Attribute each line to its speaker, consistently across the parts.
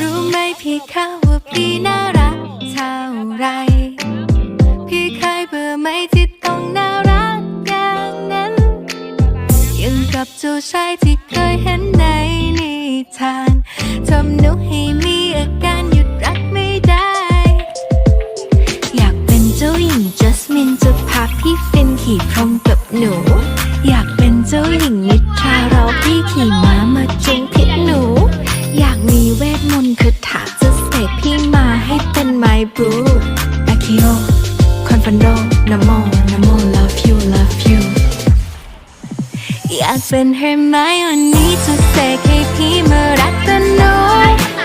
Speaker 1: รู้ไหมพี่เขาว่าพี่น่ารักเท่าไร พี่เคยเบื่อไหมที่ต้องน่ารักอย่างนั้นยังกับเจ้าชายที่เคยเห็นในนิทานทำหนูให้มี ฟันโดนโมนโม love you love you อยากเป็นเฮอร์ไมโอนี่จะเสกให้พี่มารักกันหนู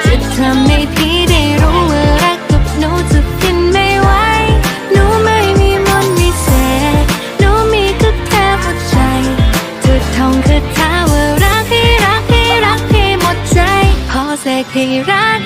Speaker 1: จะทำให้พี่ได้รู้ว่ารักกับหนูจะฟินไม่ไหวหนูไม่มีมนต์วิเศษหนูมีก็แค่หัวใจจะท่องคาถาว่ารักให้รักให้รักให้หมดใจ พอเสกให้รัก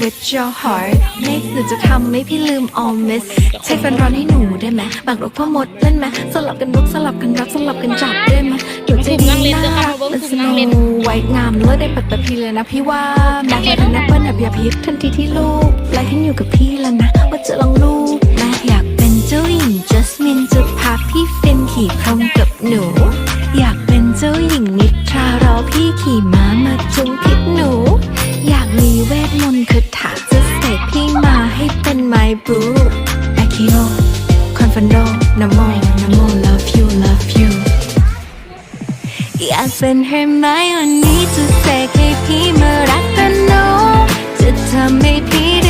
Speaker 1: dream to switch your heart ไม่คือจะทำให้พี่ลืม all miss ใช้แฟนร้อนให้หนูได้ไหมบางรกพ่อมดเล่นไหมสลับกันรุกสลับกันรักสลับกันจับได้ไหมหนูใจดีน่ารักและสโนไว้งามเลิศได้ปัดแบบพี่เลยนะพี่ว่าแม็กซ์และแอปเปิลแบบยาพิษทันทีที่ลูกไล่ขึ้นอยู่กับพี่แล้วนะ ว่าจะลองลูกแม่อยากเป็นเจ้าหญิงจัสมินจะพาพี่ฟินขี่พรหมกับหนู คอนฟันโดนะโมนะโม love you love you อยากเป็นเฮอร์ไมวันนี้จะเสกให้พี่มารักกันโนจะทำให้พี่ได้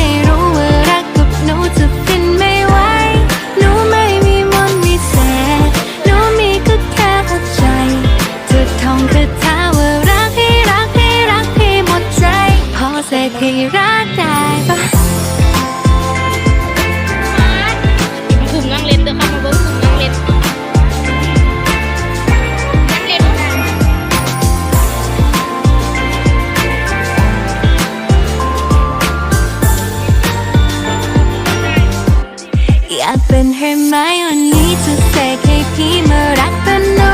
Speaker 1: ากเป็
Speaker 2: นเฮ
Speaker 1: อร์ไมโอนี่จะเสกให้พี่มารักกันหนู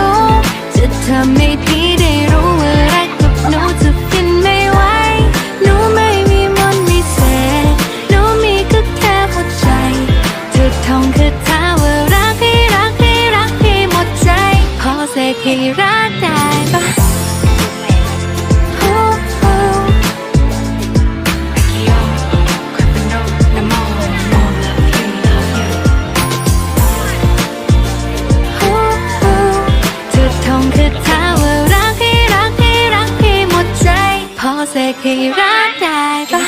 Speaker 1: จะทำให้พี่ได้รู้ว่ารักกับหนูจะฟินไม่ไหวหนูไม่มีมนต์วิเศษหนูมีก็แค่หัวใจเธอท่องคาถาว่ารักให้รักให้รักให้หมดใจพอเสกให้รักได้ ว่ารัก